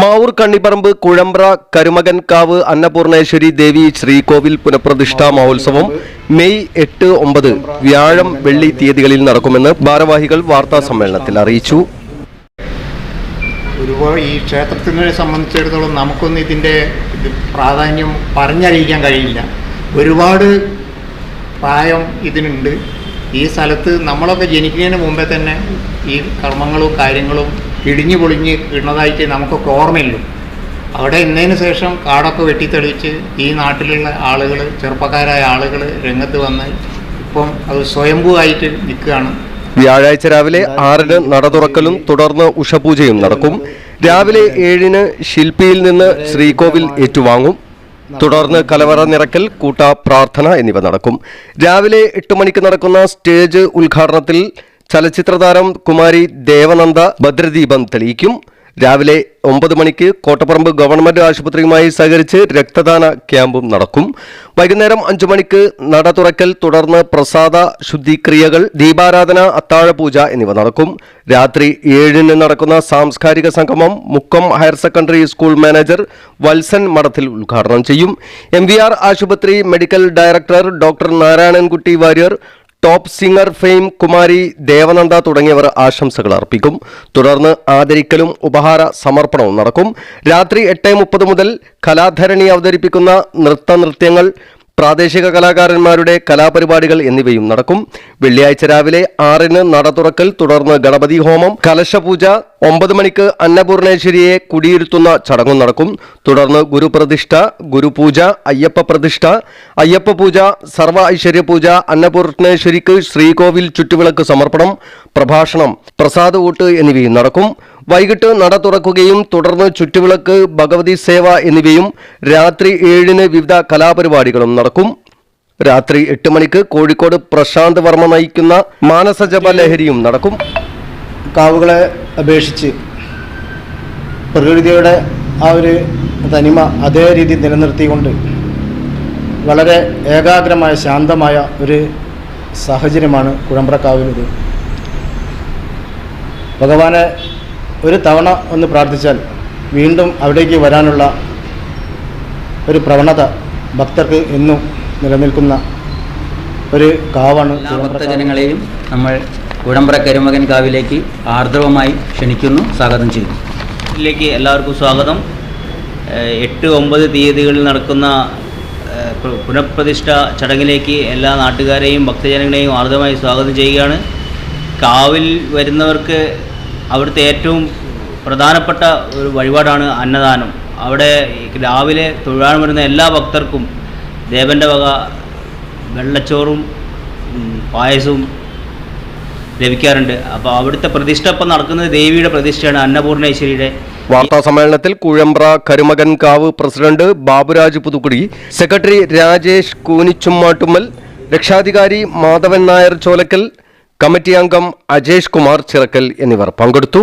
മാവൂർ കണ്ണിപ്പറമ്പ് കുഴമ്പ്ര കരുമകൻകാവ് അന്നപൂർണേശ്വരി ദേവി ശ്രീകോവിൽ പുനഃപ്രതിഷ്ഠാ മഹോത്സവം മെയ് എട്ട് ഒമ്പത് വ്യാഴം വെള്ളി തീയതികളിൽ നടക്കുമെന്ന് ഭാരവാഹികൾ വാർത്താ സമ്മേളനത്തിൽ അറിയിച്ചു. ഒരുപാട് ഈ ക്ഷേത്രത്തിനെ സംബന്ധിച്ചിടത്തോളം നമുക്കൊന്നും ഇതിന്റെ ഇത് പ്രാധാന്യം പറഞ്ഞറിയിക്കാൻ കഴിയില്ല. ഒരുപാട് പ്രായം ഇതിനുണ്ട്. ഈ സ്ഥലത്ത് നമ്മളൊക്കെ ജനിക്കുന്നതിന് മുമ്പേ തന്നെ ഈ കർമ്മങ്ങളും കാര്യങ്ങളും ഇടിഞ്ഞു പൊളിഞ്ഞ് ഇടുന്നതായിട്ട് നമുക്കൊക്കെ ഓർമ്മയില്ല അവിടെ ഇന്നതിന് ശേഷം കാടൊക്കെ വെട്ടിത്തെളിച്ച് ഈ നാട്ടിലുള്ള ആളുകൾ ചെറുപ്പക്കാരായ ആളുകൾ രംഗത്ത് വന്ന് ഇപ്പം അത് സ്വയംഭൂവായിട്ട് നിൽക്കുകയാണ്. വ്യാഴാഴ്ച രാവിലെ ആറിന് നട തുറക്കലും തുടർന്ന് ഉഷപൂജയും നടക്കും. രാവിലെ ഏഴിന് ശില്പിയിൽ നിന്ന് ശ്രീകോവിൽ ഏറ്റുവാങ്ങും. തുടർന്ന് കലവറ നിറക്കൽ കൂട്ട പ്രാർത്ഥന എന്നിവ നടക്കും. രാവിലെ എട്ട് മണിക്ക് നടക്കുന്ന സ്റ്റേജ് ഉദ്ഘാടനത്തിൽ ചലച്ചിത്രതാരം കുമാരി ദേവനന്ദ ഭദ്രദീപം തെളിയിക്കും. രാവിലെ ഒമ്പത് മണിക്ക് കോട്ടപ്പറമ്പ് ഗവൺമെന്റ് ആശുപത്രിയുമായി സഹകരിച്ച് രക്തദാന ക്യാമ്പും നടക്കും. വൈകുന്നേരം അഞ്ചു മണിക്ക് നട തുറക്കൽ തുടർന്ന് പ്രസാദ ശുദ്ധിക്രിയകൾ ദീപാരാധന അത്താഴപൂജ എന്നിവ നടക്കും. രാത്രി ഏഴിന് നടക്കുന്ന സാംസ്കാരിക സംഗമം Mukkam higher secondary school manager Valsan Madathil ഉദ്ഘാടനം ചെയ്യും. എം ആശുപത്രി medical director doctor Narayanankutty Warrier top singer fame Kumari Devananda തുടങ്ങിയവർ ആശംസകൾ അർപ്പിക്കും. തുടർന്ന് ആദരിക്കലും ഉപഹാര സമർപ്പണവും നടക്കും. രാത്രി എട്ട് മുപ്പത് മുതൽ കലാധരണി അവതരിപ്പിക്കുന്ന നൃത്തനൃത്യങ്ങൾ പ്രാദേശിക കലാകാരന്മാരുടെ കലാപരിപാടികൾ എന്നിവയും നടക്കും. വെള്ളിയാഴ്ച രാവിലെ ആറിന് നട തുറക്കൽ തുടർന്ന് ഗണപതി ഹോമം കലശപൂജ ഒമ്പത് മണിക്ക് അന്നപൂർണേശ്വരിയെ കുടിയിരുത്തുന്ന ചടങ്ങും നടക്കും. തുടർന്ന് ഗുരുപ്രതിഷ്ഠ ഗുരുപൂജ അയ്യപ്പ പ്രതിഷ്ഠ അയ്യപ്പ പൂജ സർവ ഐശ്വര്യ പൂജ അന്നപൂർണേശ്വരിക്ക് ശ്രീകോവിൽ ചുറ്റുവിളക്ക് സമർപ്പണം പ്രഭാഷണം പ്രസാദ ഊട്ട് എന്നിവയും നടക്കും. വൈകിട്ട് നട തുറക്കുകയും തുടർന്ന് ചുറ്റുവിളക്ക് ഭഗവതി സേവ എന്നിവയും രാത്രി ഏഴിന് വിവിധ കലാപരിപാടികളും നടക്കും. രാത്രി എട്ട് മണിക്ക് കോഴിക്കോട് പ്രശാന്ത് വർമ്മ നയിക്കുന്ന മാനസജപ ലഹരിയും നടക്കും. കാവുകളെ അപേക്ഷിച്ച് പ്രകൃതിയുടെ ആ ഒരു തനിമ അതേ രീതി നിലനിർത്തിക്കൊണ്ട് വളരെ ഏകാഗ്രമായ ശാന്തമായ ഒരു സാഹചര്യമാണ് കുഴമ്പ്രക്കാവിലുള്ളത്. ഭഗവാനെ ഒരു തവണ ഒന്ന് പ്രാർത്ഥിച്ചാൽ വീണ്ടും അവിടേക്ക് വരാനുള്ള ഒരു പ്രവണത ഭക്തർക്ക് എന്നും നിലനിൽക്കുന്ന ഒരു കാവാണ്. ഭക്തജനങ്ങളെയും നമ്മൾ കുഴമ്പ്ര കരുമകൻ കാവിലേക്ക് ആർദ്രവമായി ക്ഷണിക്കുന്നു സ്വാഗതം ചെയ്യുന്നു. ിലേക്ക് എല്ലാവർക്കും സ്വാഗതം. എട്ട് ഒമ്പത് തീയതികളിൽ നടക്കുന്ന പുനഃപ്രതിഷ്ഠ ചടങ്ങിലേക്ക് എല്ലാ നാട്ടുകാരെയും ഭക്തജനങ്ങളെയും ആർദ്രമായി സ്വാഗതം ചെയ്യുകയാണ്. കാവിൽ വരുന്നവർക്ക് അവിടുത്തെ ഏറ്റവും പ്രധാനപ്പെട്ട ഒരു വഴിപാടാണ് അന്നദാനം. അവിടെ രാവിലെ തൊഴാൻ വരുന്ന എല്ലാ ഭക്തർക്കും ദേവന്റെ വക വെള്ളച്ചോറും പായസവും ലഭിക്കാറുണ്ട്. അപ്പോൾ അവിടുത്തെ പ്രതിഷ്ഠ ഇപ്പം നടക്കുന്നത് ദേവിയുടെ പ്രതിഷ്ഠയാണ് അന്നപൂർണേശ്വരിയുടെ. വാർത്താ സമ്മേളനത്തിൽ കുഴമ്പ്ര കരുമകൻകാവ് പ്രസിഡന്റ് ബാബുരാജ് പുതുക്കുടി സെക്രട്ടറി രാജേഷ് കൂനിച്ചുമ്മാട്ടുമ്മൽ രക്ഷാധികാരി മാധവൻ നായർ ചോലക്കൽ കമ്മിറ്റി അംഗം അജേഷ് കുമാർ ചിറക്കൽ എന്നിവർ പങ്കെടുത്തു.